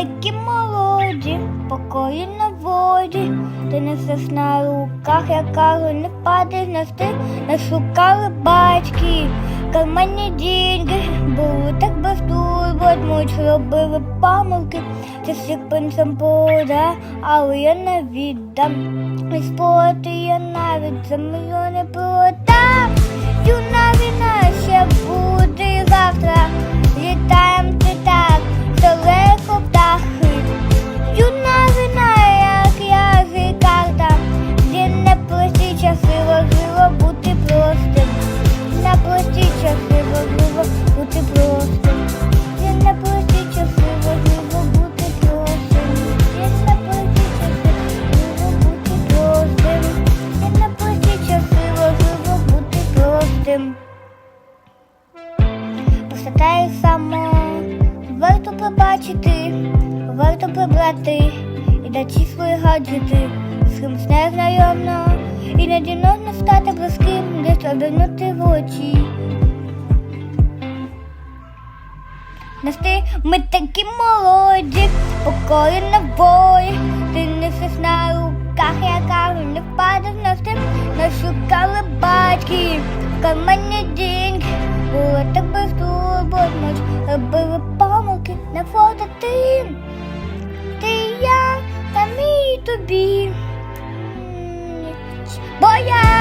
такі молоді, покої на воді, ти несеш на руках, я кажу, не падай на стих, не шукали батьки, карманні діньги, були так без турбот, муть робили помилки, це всіх принцем пода, але я не віддам. І спорти я навіть за мільйони продам. І само. Варто побачити, варто прибрати і дати свої гаджети, з ким не знайомно, і надійно стати близьким, десь обернути в очі. Насти ми такі молоді, покої на бої, камені діньки, була тебе здобуть, робили помилки на фото ти. Ти я та мій тобі. Бо я